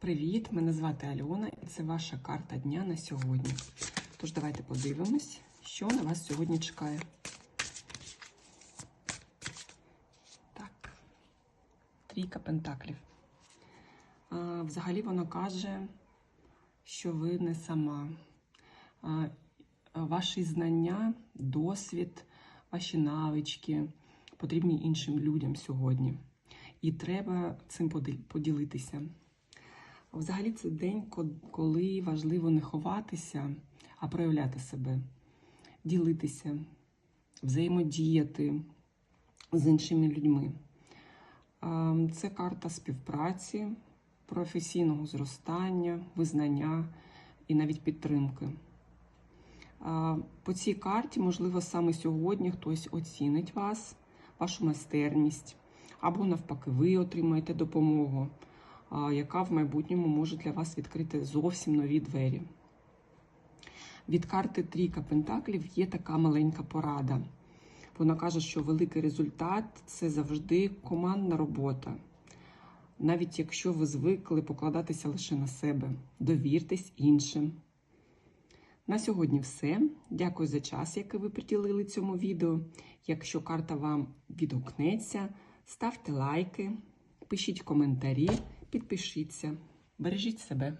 Привіт! Мене звати Альона і це ваша карта дня на сьогодні. Тож давайте подивимось, що на вас сьогодні чекає. Так, трійка пентаклів. А, взагалі вона каже, що ви не сама. А, ваші знання, досвід, ваші навички потрібні іншим людям сьогодні. І треба цим поділитися. Взагалі це день, коли важливо не ховатися, а проявляти себе, ділитися, взаємодіяти з іншими людьми. Це карта співпраці, професійного зростання, визнання і навіть підтримки. По цій карті, можливо, саме сьогодні хтось оцінить вас, вашу майстерність, або навпаки, ви отримаєте допомогу, яка в майбутньому може для вас відкрити зовсім нові двері. Від карти Трійка Пентаклів є така маленька порада. Вона каже, що великий результат це завжди командна робота. Навіть якщо ви звикли покладатися лише на себе, довіртесь іншим. На сьогодні все. Дякую за час, який ви приділили цьому відео. Якщо карта вам відгукнеться, ставте лайки, пишіть коментарі, підпишіться. Бережіть себе.